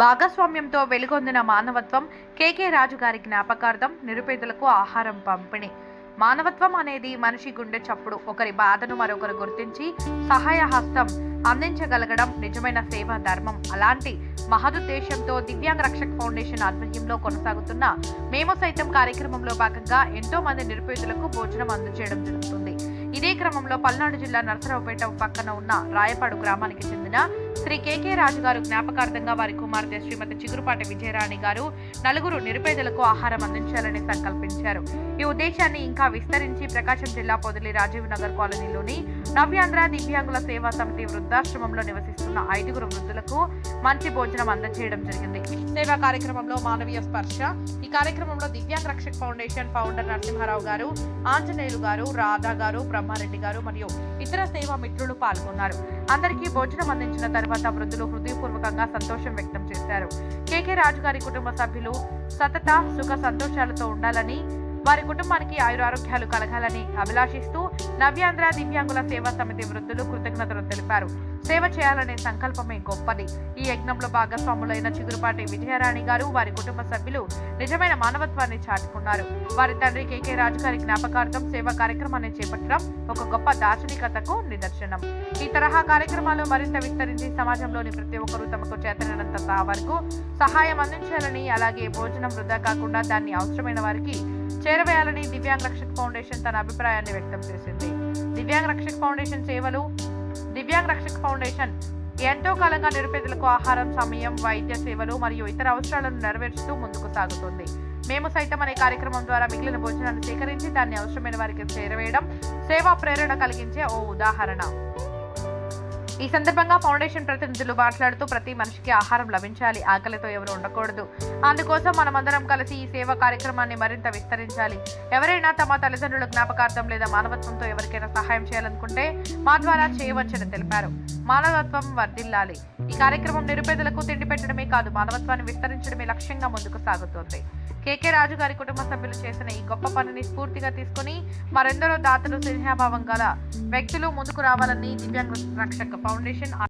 భాగస్వామ్యంతో వెలుగొందిన మానవత్వం కేకే రాజు గారి జ్ఞాపకార్థం నిరుపేదలకు ఆహారం పంపిణీ. మానవత్వం అనేది మనిషి గుండె చప్పుడు. ఒకరి బాధను మరొకరు గుర్తించి సహాయ హస్తం అందించగలగడం నిజమైన సేవా ధర్మం. అలాంటి మహదుద్దేశంతో దివ్యాంగ రక్షక్ ఫౌండేషన్ ఆధ్వర్యంలో కొనసాగుతున్న మేము సైతం కార్యక్రమంలో భాగంగా ఎంతో మంది నిరుపేదలకు భోజనం అందజేయడం జరుగుతుంది. ఇదే క్రమంలో పల్నాడు జిల్లా నరసరావుపేట పక్కన ఉన్న రాయపాడు గ్రామానికి చెందిన శ్రీ కేకే రాజు గారు జ్ఞాపకార్థంగా వారి కుమార్తె శ్రీమతి చిగురుపాటి విజయరాణి గారు నలుగురు నిరుపేదలకు ఆహారం అందించాలని సంకల్పించారు. ఈ ఉద్దేశాన్ని ఇంకా విస్తరించి ప్రకాశం జిల్లా పొదిలి రాజీవ్ నగర్ కాలనీలోని నవ్యాంధ్ర దివ్యాంగుల సేవా సమితి వృద్ధాశ్రమంలో నివసిస్తున్న ఐదుగురు వృద్ధులకు మంచి భోజనం అందజేయడం జరిగింది. సేవా కార్యక్రమంలో మానవీయ స్పర్శ ఈ కార్యక్రమంలో దివ్యాంగ్ రక్షక్ ఫౌండేషన్ ఫౌండర్ నరసింహారావు గారు ఆంజనేయులు గారు రాధా గారు బ్రహ్మారెడ్డి గారు మరియు ఇతర సేవా మిత్రులు పాల్గొన్నారు. అందరికీ భోజనం అందించిన తర్వాత వృద్ధులు హృదయపూర్వకంగా సంతోషం వ్యక్తం చేశారు. కేకే రాజు గారి కుటుంబ సభ్యులు సతత సుఖ సంతోషాలతో ఉండాలని వారి కుటుంబానికి ఆయురారోగ్యాలు కలగాలని అభిలాషిస్తూ నవ్యాంధ్ర దివ్యాంగుల సేవా సమితి వృద్ధులు కృతజ్ఞతలు తెలిపారు. సేవ చేయాలనే సంకల్పమే గొప్పది. ఈ యజ్ఞంలో భాగస్వాములైన చిగురుపాటి విజయరాణి గారు వారి కుటుంబ సభ్యులు నిజమైన మానవత్వాన్ని చాటుకున్నారు. వారి తండ్రి కేకే రాజు గారి జ్ఞాపకార్థం సేవా కార్యక్రమాన్ని చేపట్టడం ఒక గొప్ప దార్శనికతకు నిదర్శనం. ఈ తరహా కార్యక్రమాలు మరింత విస్తరించి సమాజంలోని ప్రతి ఒక్కరూ తమకు చేతనైనంత వరకు సహాయం అందించాలని అలాగే భోజనం వృధా కాకుండా దాన్ని అవసరమైన వారికి చేరవేయాలని దివ్యాంగ్ రక్షక్ ఫౌండేషన్ తన అభిప్రాయాన్ని వ్యక్తం చేసింది. దివ్యాంగ్ రక్షక్ ఫౌండేషన్ సేవలు దివ్యాంగ్ రక్షక్ ఫౌండేషన్ ఎంతో కాలంగా నిరుపేదలకు ఆహారం సమయం వైద్య సేవలు మరియు ఇతర అవసరాలను నెరవేర్చుతూ ముందుకు సాగుతుంది. మేము సైతం అనే కార్యక్రమం ద్వారా మిగిలిన భోజనాన్ని సేకరించి దాన్ని అవసరమైన వారికి చేరవేయడం సేవా ప్రేరణ కలిగించే ఓ ఉదాహరణ. ఈ సందర్భంగా ఫౌండేషన్ ప్రతినిధులు మాట్లాడుతూ ప్రతి మనిషికి ఆహారం లభించాలి ఆకలితో ఎవరు ఉండకూడదు. అందుకోసం మనమందరం కలిసి ఈ సేవా కార్యక్రమాన్ని మరింత విస్తరించాలి. ఎవరైనా తమ తల్లిదండ్రుల జ్ఞాపకార్థం లేదా మానవత్వంతో ఎవరికైనా సహాయం చేయాలనుకుంటే మా ద్వారా చేయవచ్చని తెలిపారు. మానవత్వం వర్ధిల్లాలి. ఈ కార్యక్రమం నిరుపేదలకు తిండి పెట్టడమే కాదు మానవత్వాన్ని విస్తరించడమే లక్ష్యంగా ముందుకు సాగుతోంది. కేకే రాజు గారి కుటుంబ సభ్యులు చేసిన ఈ గొప్ప పనిని స్ఫూర్తిగా తీసుకుని మరెందరో దాతలు స్నేహభావం గల వ్యక్తులు ముందుకు రావాలని దివ్యాంగ రక్షక ఫౌండేషన్